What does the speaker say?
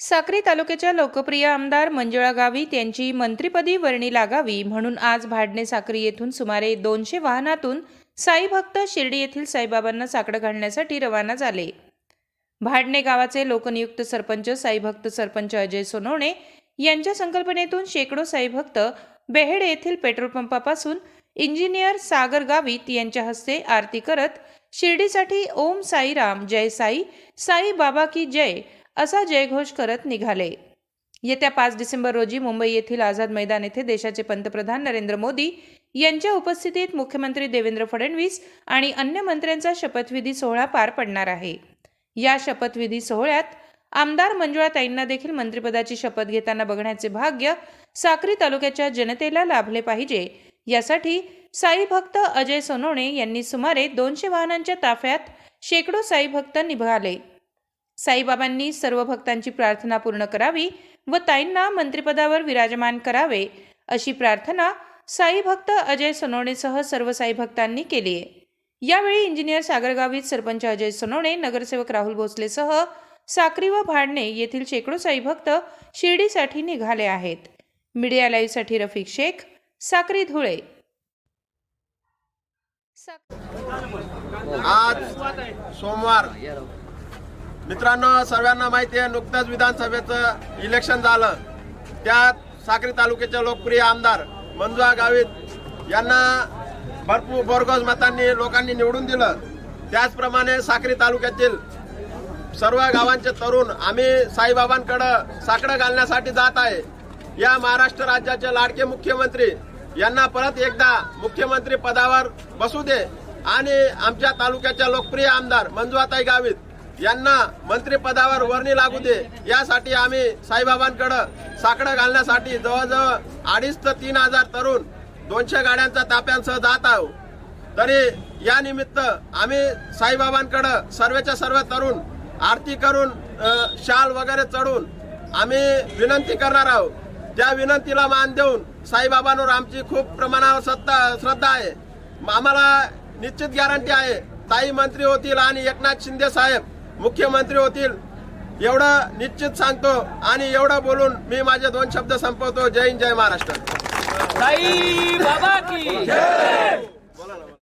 साक्री तालुक्याच्या लोकप्रिय आमदार मंजुळा गावित यांची मंत्रिपदी वर्णी लागावी म्हणून आज भाडणे साक्री येथून सुमारे दोनशे वाहनातून साई भक्त शिर्डी येथील साईबाबांना साकडं घालण्यासाठी रवाना झाले. भाडणे गावाचे लोकनियुक्त सरपंच साईभक्त सरपंच अजय सोनवणे यांच्या संकल्पनेतून शेकडो साईभक्त बेहेड येथील पेट्रोल पंपापासून इंजिनियर सागर गावित यांच्या हस्ते आरती करत शिर्डीसाठी ओम साईराम जय साई साई बाबा की जय असा जयघोष करत निघाले. येत्या पाच डिसेंबर रोजी मुंबई येथील आझाद मैदान येथे देशाचे पंतप्रधान नरेंद्र मोदी यांच्या उपस्थितीत मुख्यमंत्री देवेंद्र फडणवीस आणि अन्य मंत्र्यांचा शपथविधी सोहळा पार पडणार आहे. या शपथविधी सोहळ्यात आमदार मंजुळाताईंना देखील मंत्रिपदाची शपथ घेताना बघण्याचे भाग्य साक्री तालुक्याच्या जनतेला लाभले पाहिजे. यासाठी साई भक्त अजय सोनोणे यांनी सुमारे दोनशे वाहनांच्या ताफ्यात शेकडो साई भक्त निभाले साईबाबांनी सर्व भक्तांची प्रार्थना पूर्ण करावी व ताईंना मंत्रिपदावर विराजमान करावे अशी प्रार्थना साई भक्त अजय सोनवणेसह सर्व साई भक्तांनी केली आहे. यावेळी इंजिनियर सागरगावीत सरपंच अजय सोनवणे नगरसेवक राहुल भोसलेसह साक्री व भाडणे येथील शेकडो साई भक्त शिर्डीसाठी निघाले आहेत. मीडिया लाईव्हसाठी रफिक शेख साक्री धुळे. आज सोमवार मित्रांनो सर्वांना माहिती आहे नुकतंच विधानसभेचं इलेक्शन झालं. त्यात साक्री तालुक्याचे लोकप्रिय आमदार मंजुआ गावित यांना भरपूर बोरगोज मतांनी लोकांनी निवडून दिलं. त्याचप्रमाणे साक्री तालुक्यातील सर्व गावांचे तरुण आम्ही साईबाबांकडं साकडं घालण्यासाठी जात आहे. या महाराष्ट्र राज्याचे लाडके मुख्यमंत्री यांना परत एकदा मुख्यमंत्री पदावर बसू दे. आणि आमच्या तालुक्याच्या लोकप्रिय आमदार मंजुआताई गावित यांना मंत्रिपदावर वर्णी लागू दे. यासाठी आम्ही साईबाबांकडं साकडं घालण्यासाठी जवळजवळ अडीच ते तीन हजार तरुण दोनशे गाड्यांच्या ताप्यांसह जात आहोत तरी या निमित्त आम्ही साईबाबांकडं सर्वेच्या सर्व तरुण आरती करून शाल वगैरे चढून आम्ही विनंती करणार आहोत त्या विनंतीला मान देऊन साईबाबांवर आमची खूप प्रमाणावर सत्ता श्रद्धा आहे. आम्हाला निश्चित गॅरंटी आहे. ताई मंत्री होतील आणि एकनाथ शिंदे साहेब मुख्यमंत्री होतील. एवढं निश्चित सांगतो आणि एवढं बोलून मी माझे दोन शब्द संपवतो. जय हिंद जय महाराष्ट्र.